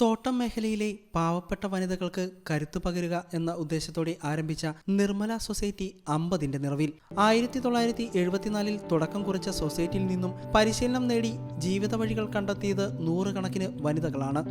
തോട്ടം മേഖലയിലെ പാവപ്പെട്ട വനിതകൾക്ക് കരുത്തു പകരുക എന്ന ഉദ്ദേശത്തോടെ ആരംഭിച്ച നിർമ്മല സൊസൈറ്റി അമ്പതിന്റെ നിറവിൽ. ആയിരത്തി തൊള്ളായിരത്തി എഴുപത്തിനാലിൽ തുടക്കം കുറിച്ച സൊസൈറ്റിയിൽ നിന്നും പരിശീലനം നേടി ജീവിത വഴികൾ കണ്ടെത്തിയത് നൂറുകണക്കിന് വനിതകളാണ്.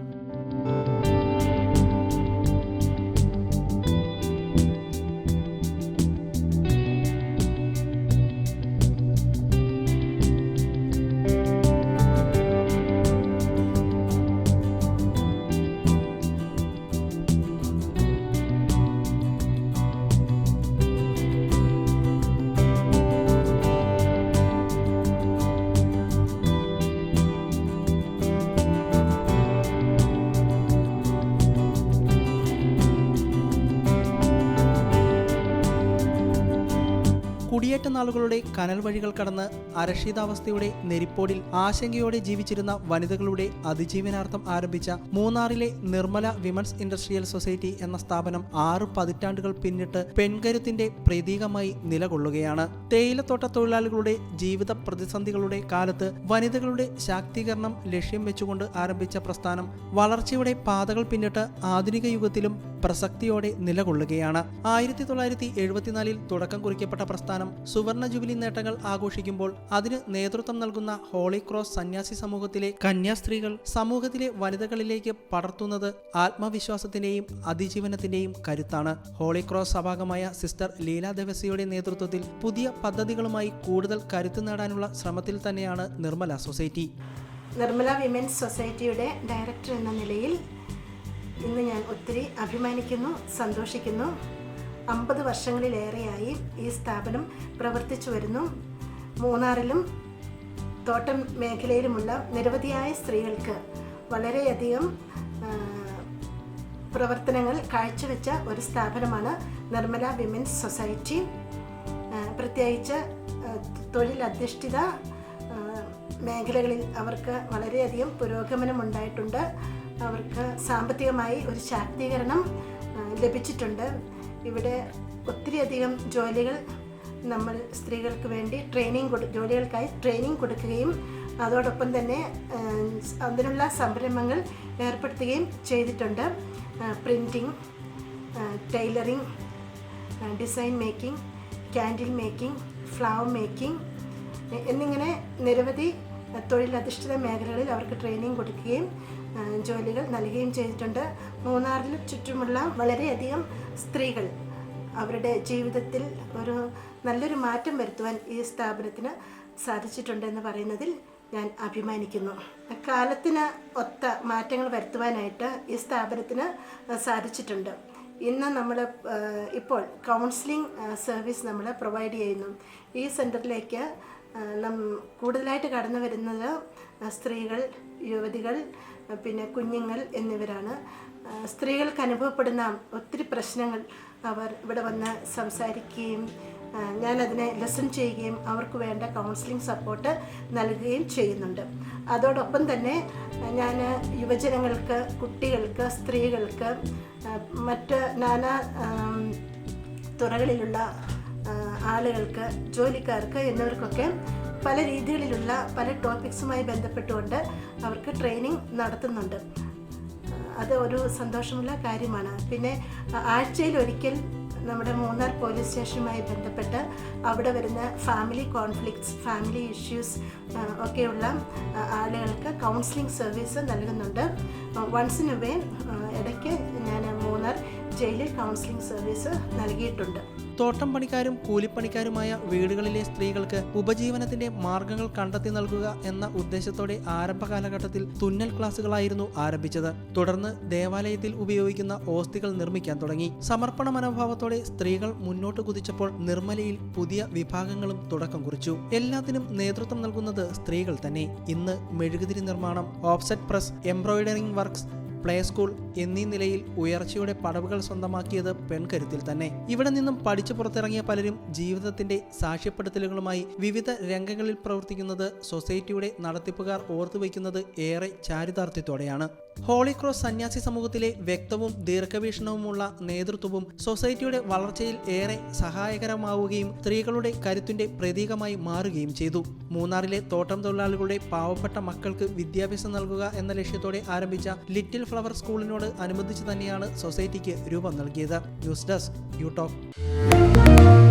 കുടിയേറ്റ നാളുകളുടെ കനൽ വഴികൾ കടന്ന് അരക്ഷിതാവസ്ഥയുടെ നെരിപ്പോടിൽ ആശങ്കയോടെ ജീവിച്ചിരുന്ന വനിതകളുടെ അതിജീവനാർത്ഥം ആരംഭിച്ച മൂന്നാറിലെ നിർമ്മല വിമൻസ് ഇൻഡസ്ട്രിയൽ സൊസൈറ്റി എന്ന സ്ഥാപനം ആറ് പതിറ്റാണ്ടുകൾ പിന്നിട്ട് പെൺകരുത്തിന്റെ പ്രതീകമായി നിലകൊള്ളുകയാണ്. തേയിലത്തോട്ട തൊഴിലാളികളുടെ ജീവിത പ്രതിസന്ധികളുടെ കാലത്ത് വനിതകളുടെ ശാക്തീകരണം ലക്ഷ്യം വെച്ചുകൊണ്ട് ആരംഭിച്ച പ്രസ്ഥാനം വളർച്ചയുടെ പാതകൾ പിന്നിട്ട് ആധുനിക യുഗത്തിലും പ്രസക്തിയോടെ നിലകൊള്ളുകയാണ്. ആയിരത്തി തൊള്ളായിരത്തി എഴുപത്തിനാലിൽ തുടക്കം കുറിക്കപ്പെട്ട പ്രസ്ഥാനം സുവർണ ജൂബിലി നേട്ടങ്ങൾ ആഘോഷിക്കുമ്പോൾ അതിന് നേതൃത്വം നൽകുന്ന ഹോളി ക്രോസ് സന്യാസി സമൂഹത്തിലെ കന്യാസ്ത്രീകൾ സമൂഹത്തിലെ വനിതകളിലേക്ക് പടർത്തുന്നത് ആത്മവിശ്വാസത്തിന്റെയും അതിജീവനത്തിന്റെയും കരുത്താണ്. ഹോളി ക്രോസ് സഭാഗമായ സിസ്റ്റർ ലീല ദേവസിയുടെ നേതൃത്വത്തിൽ പുതിയ പദ്ധതികളുമായി കൂടുതൽ കരുത്ത് നേടാനുള്ള ശ്രമത്തിൽ തന്നെയാണ് നിർമ്മല സൊസൈറ്റി. നിർമ്മല വിമൻസ് സൊസൈറ്റിയുടെ ഡയറക്ടർ എന്ന നിലയിൽ ഇന്ന് ഞാൻ ഒത്തിരി അഭിമാനിക്കുന്നു സന്തോഷിക്കുന്നു. അമ്പത് വർഷങ്ങളിലേറെയായി ഈ സ്ഥാപനം പ്രവർത്തിച്ചു വരുന്നു. മൂന്നാറിലും തോട്ടം മേഖലയിലുമുള്ള നിരവധിയായ സ്ത്രീകൾക്ക് വളരെയധികം പ്രവർത്തനങ്ങൾ കാഴ്ചവെച്ച ഒരു സ്ഥാപനമാണ് നിർമ്മല വിമൻസ് സൊസൈറ്റി. പ്രത്യേകിച്ച് തൊഴിലധിഷ്ഠിത മേഖലകളിൽ അവർക്ക് വളരെയധികം പുരോഗമനമുണ്ടായിട്ടുണ്ട്. അവർക്ക് സാമ്പത്തികമായി ഒരു ശാക്തീകരണം ലഭിച്ചിട്ടുണ്ട്. ഇവിടെ ഒത്തിരിയധികം ജോലികൾ നമ്മൾ സ്ത്രീകൾക്ക് വേണ്ടി ട്രെയിനിങ് കൊടു ജോലികൾക്കായി ട്രെയിനിങ് കൊടുക്കുകയും അതോടൊപ്പം തന്നെ അതിനുള്ള സംരംഭങ്ങൾ ഏർപ്പെടുത്തുകയും ചെയ്തിട്ടുണ്ട്. Printing tailoring design making candle making flower making എന്നിങ്ങനെ നിരവധി തൊഴിലധിഷ്ഠിത മേഖലകളിൽ അവർക്ക് ട്രെയിനിങ് കൊടുക്കുകയും ജോലികൾ നൽകുകയും ചെയ്തിട്ടുണ്ട്. മൂന്നാറിൽ ചുറ്റുമുള്ള വളരെയധികം സ്ത്രീകൾ അവരുടെ ജീവിതത്തിൽ ഒരു നല്ലൊരു മാറ്റം വരുത്തുവാൻ ഈ സ്ഥാപനത്തിന് സാധിച്ചിട്ടുണ്ടെന്ന് പറയുന്നതിൽ ഞാൻ അഭിമാനിക്കുന്നു. കാലത്തിന് ഒത്ത മാറ്റങ്ങൾ വരുത്തുവാനായിട്ട് ഈ സ്ഥാപനത്തിന് സാധിച്ചിട്ടുണ്ട്. ഇന്ന് നമ്മൾ ഇപ്പോൾ കൗൺസിലിംഗ് സർവീസ് നമ്മൾ പ്രൊവൈഡ് ചെയ്യുന്നു. ഈ സെന്ററിലേക്ക് കൂടുതലായിട്ട് കടന്നു വരുന്നത് സ്ത്രീകൾ യുവതികൾ പിന്നെ കുഞ്ഞുങ്ങൾ എന്നിവരാണ്. സ്ത്രീകൾക്ക് അനുഭവപ്പെടുന്ന ഒത്തിരി പ്രശ്നങ്ങൾ അവർ ഇവിടെ വന്ന് സംസാരിക്കുകയും ഞാനതിനെ ലെസൺ ചെയ്യുകയും അവർക്ക് വേണ്ട കൗൺസിലിംഗ് സപ്പോർട്ട് നൽകുകയും ചെയ്യുന്നുണ്ട്. അതോടൊപ്പം തന്നെ ഞാൻ യുവജനങ്ങൾക്ക് കുട്ടികൾക്ക് സ്ത്രീകൾക്ക് മറ്റ് നാനാ തുറകളിലുള്ള ആളുകൾക്ക് ജോലിക്കാർക്ക് എന്നിവർക്കൊക്കെ പല രീതികളിലുള്ള പല ടോപ്പിക്സുമായി ബന്ധപ്പെട്ടുകൊണ്ട് അവർക്ക് ട്രെയിനിങ് നടത്തുന്നുണ്ട്. അത് ഒരു സന്തോഷമുള്ള കാര്യമാണ്. പിന്നെ ആഴ്ചയിൽ ഒരിക്കൽ നമ്മുടെ മൂന്നാർ പോലീസ് സ്റ്റേഷനുമായി ബന്ധപ്പെട്ട് അവിടെ വരുന്ന ഫാമിലി കോൺഫ്ലിക്ട്സ് ഫാമിലി ഇഷ്യൂസ് ഒക്കെയുള്ള ആളുകൾക്ക് കൗൺസിലിംഗ് സർവീസ് നൽകുന്നുണ്ട്. വൺസ് ഇൻ എ വേ ഇടയ്ക്ക് ജയിലിൽ കൗൺസിലിംഗ് സർവീസ് നൽകിയിട്ടുണ്ട്. തോട്ടം പണിക്കാരും കൂലിപ്പണിക്കാരുമായ വീടുകളിലെ സ്ത്രീകൾക്ക് ഉപജീവനത്തിന്റെ മാർഗങ്ങൾ കണ്ടെത്തി നൽകുക എന്ന ഉദ്ദേശത്തോടെ ആരംഭ കാലഘട്ടത്തിൽ തുന്നൽ ക്ലാസുകളായിരുന്നു ആരംഭിച്ചത്. തുടർന്ന് ദേവാലയത്തിൽ ഉപയോഗിക്കുന്ന ഓസ്തികൾ നിർമ്മിക്കാൻ തുടങ്ങി. സമർപ്പണ മനോഭാവത്തോടെ സ്ത്രീകൾ മുന്നോട്ട് കുതിച്ചപ്പോൾ നിർമ്മലയിൽ പുതിയ വിഭാഗങ്ങളും തുടക്കം കുറിച്ചു. എല്ലാത്തിനും നേതൃത്വം നൽകുന്നത് സ്ത്രീകൾ തന്നെ. ഇന്ന് മെഴുകുതിരി നിർമ്മാണം offset press embroidering works play school എന്നീ നിലയിൽ ഉയർച്ചയുടെ പടവുകൾ സ്വന്തമാക്കിയത് പെൺകരുത്തിൽ തന്നെ. ഇവിടെ നിന്നും പഠിച്ചു പുറത്തിറങ്ങിയ പലരും ജീവിതത്തിന്റെ സാക്ഷ്യപ്പെടുത്തലുകളുമായി വിവിധ രംഗങ്ങളിൽ പ്രവർത്തിക്കുന്നത് സൊസൈറ്റിയുടെ നടത്തിപ്പുകാർ ഓർത്തുവയ്ക്കുന്നത് ഏറെ ചാരിതാർത്ഥ്യത്തോടെയാണ്. ഹോളി ക്രോസ് സന്യാസി സമൂഹത്തിലെ വ്യക്തവും ദീർഘവീക്ഷണവുമുള്ള നേതൃത്വവും സൊസൈറ്റിയുടെ വളർച്ചയിൽ ഏറെ സഹായകരമാവുകയും സ്ത്രീകളുടെ കരുത്തിന്റെ പ്രതീകമായി മാറുകയും ചെയ്തു. മൂന്നാറിലെ തോട്ടം തൊഴിലാളികളുടെ പാവപ്പെട്ട മക്കൾക്ക് വിദ്യാഭ്യാസം നൽകുക എന്ന ലക്ഷ്യത്തോടെ ആരംഭിച്ച ലിറ്റിൽ ഫ്ലവർ സ്കൂളിനോട് അനുബന്ധിച്ച് തന്നെയാണ് സൊസൈറ്റിക്ക് രൂപം നൽകിയത്. News desk you talk